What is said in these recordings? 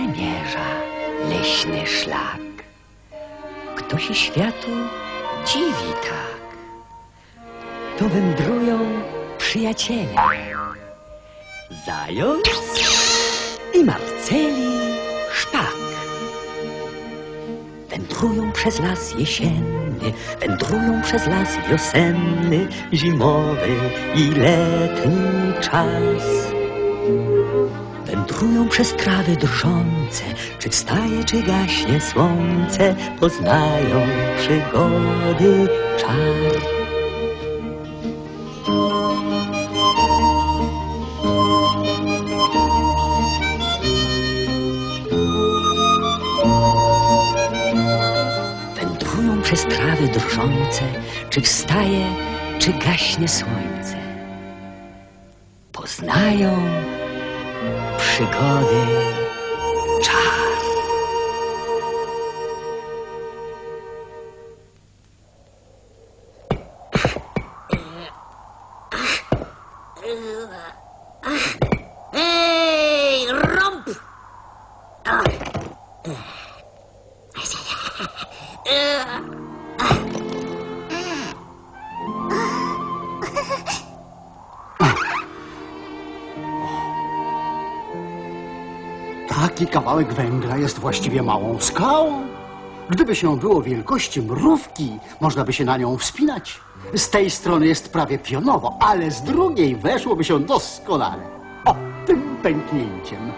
przemierza leśny szlak. Kto się światu dziwi tak, to wędrują przyjaciele. Zając i Marceli szpak. Wędrują przez las jesienny, wędrują przez las wiosenny, zimowy i letni czas. Wędrują przez trawy drżące, czy wstaje, czy gaśnie słońce, poznają przygody czar. Wędrują przez trawy drżące, czy wstaje, czy gaśnie słońce. Poznają przygody czar. Ej, Taki kawałek węgla jest właściwie małą skałą. Gdyby się było wielkości mrówki, można by się na nią wspinać. Z tej strony jest prawie pionowo, ale z drugiej weszłoby się doskonale. O, tym pęknięciem.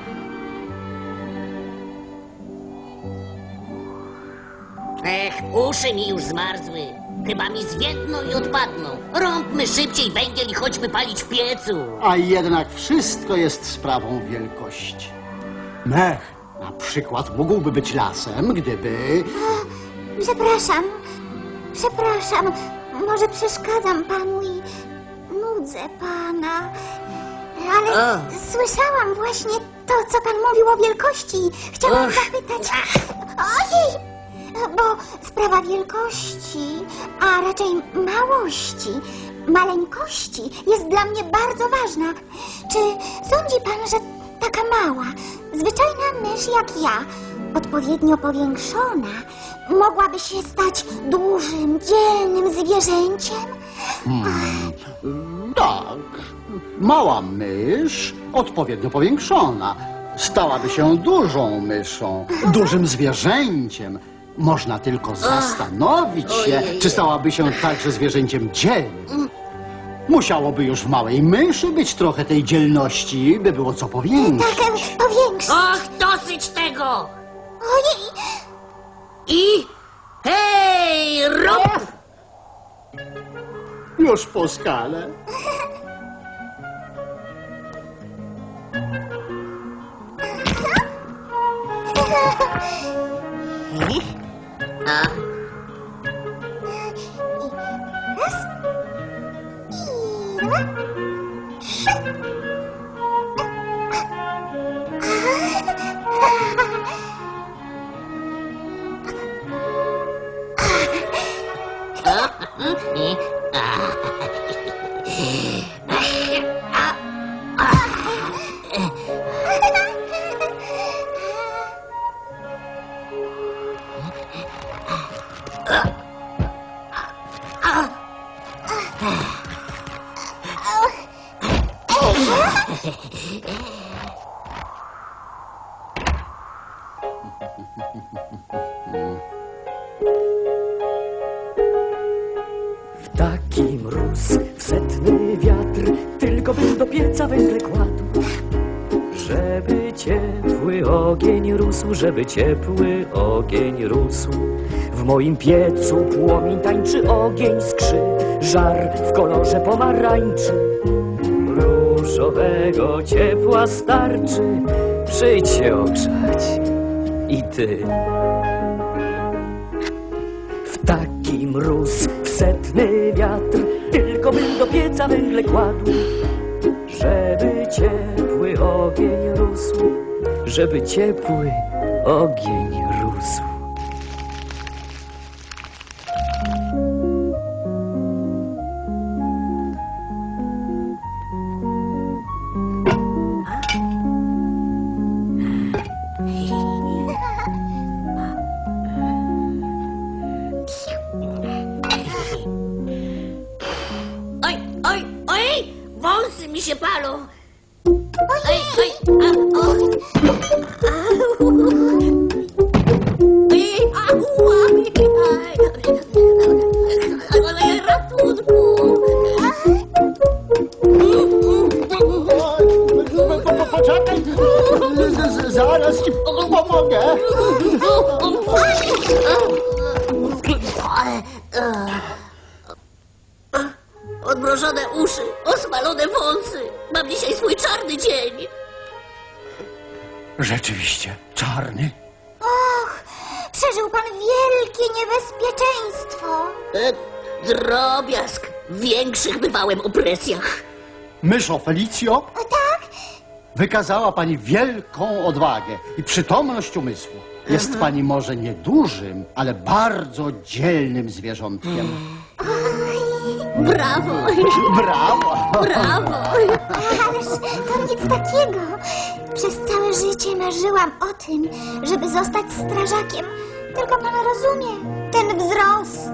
Ech, uszy mi już zmarzły. Chyba mi zwiędną i odpadną. Rąbmy szybciej węgiel i chodźmy palić w piecu. A jednak wszystko jest sprawą wielkości. Mech na przykład mógłby być lasem, gdyby... Przepraszam, przepraszam, może przeszkadzam panu i nudzę pana. Ale O. słyszałam właśnie to, co pan mówił o wielkości i chciałam Och. zapytać. Ojej! Bo sprawa wielkości, a raczej małości, maleńkości jest dla mnie bardzo ważna. Czy sądzi pan, że taka mała, zwyczajna mysz jak ja, odpowiednio powiększona, mogłaby się stać dużym, dzielnym zwierzęciem? Tak, mała mysz, odpowiednio powiększona, stałaby się dużą myszą, dużym zwierzęciem. Można tylko zastanowić się, Ojej. czy stałaby się także zwierzęciem dzielnym. Musiałoby już w małej myszy być trochę tej dzielności, by było co Tak, powiększyć. e, powiększyć. Och, dosyć tego! Ojej! I... Hej, rąb! Już po skale. A, i... W taki mróz, setny wiatr, tylko bym do pieca węgle kładł. Żeby ciepły ogień rósł, żeby ciepły ogień rósł. W moim piecu płomień tańczy ogień skrzy, żar w kolorze pomarańczy. Różowego ciepła starczy, przyjdź się ogrzać i ty. W taki mróz, setny wiatr, tylko bym do pieca węgle kładł. Żeby ciepły ogień rósł, żeby ciepły ogień rósł. Poczekaj, z- z- zaraz ci pomogę. Odmrożone uszy, osmalone wąsy. Mam dzisiaj swój czarny dzień. Rzeczywiście, czarny. Och, przeżył pan wielkie niebezpieczeństwo. E, drobiazg. W większych bywałem opresjach. Myszo Felicjo, Tak? wykazała pani wielką odwagę i przytomność umysłu. Jest pani może niedużym, ale bardzo dzielnym zwierzątkiem. Brawo, Brawo! brawo. Ależ to nic takiego. Przez całe życie marzyłam o tym, żeby zostać strażakiem. Tylko pan rozumie, ten wzrost.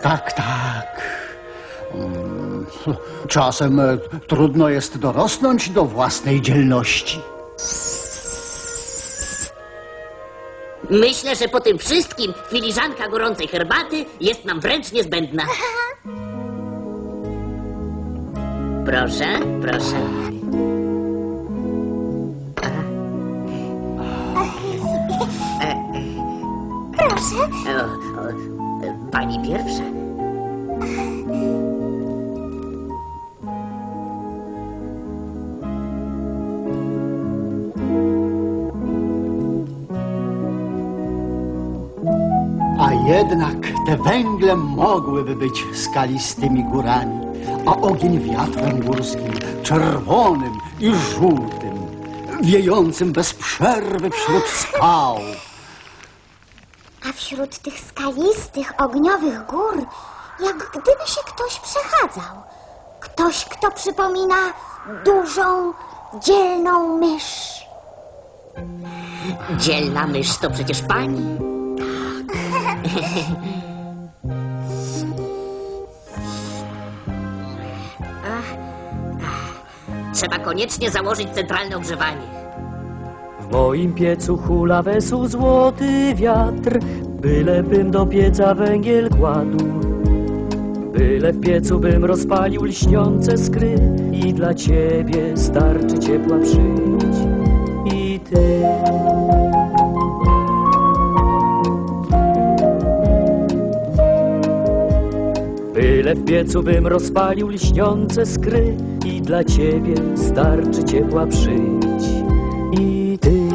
Tak, tak. Mm, Czasem e, trudno jest dorosnąć do własnej dzielności. Myślę, że po tym wszystkim filiżanka gorącej herbaty jest nam wręcz niezbędna. Proszę, proszę. Proszę, O, o, pani pierwsza. Jednak te węgle mogłyby być skalistymi górami, a ogień wiatrem górskim, czerwonym i żółtym, wiejącym bez przerwy wśród skał. a wśród tych skalistych, ogniowych gór, jak gdyby się ktoś przechadzał. Ktoś, kto przypomina dużą, dzielną mysz. Dzielna mysz to przecież pani. Trzeba koniecznie założyć centralne ogrzewanie. W moim piecu hula wesół złoty wiatr, bylebym do pieca węgiel kładł. Byle w piecu bym rozpalił lśniące skry i dla ciebie starczy ciepła przyjdź. I ty. Byle w piecu bym rozpalił lśniące skry i dla ciebie starczy ciepła przyjdź. I ty.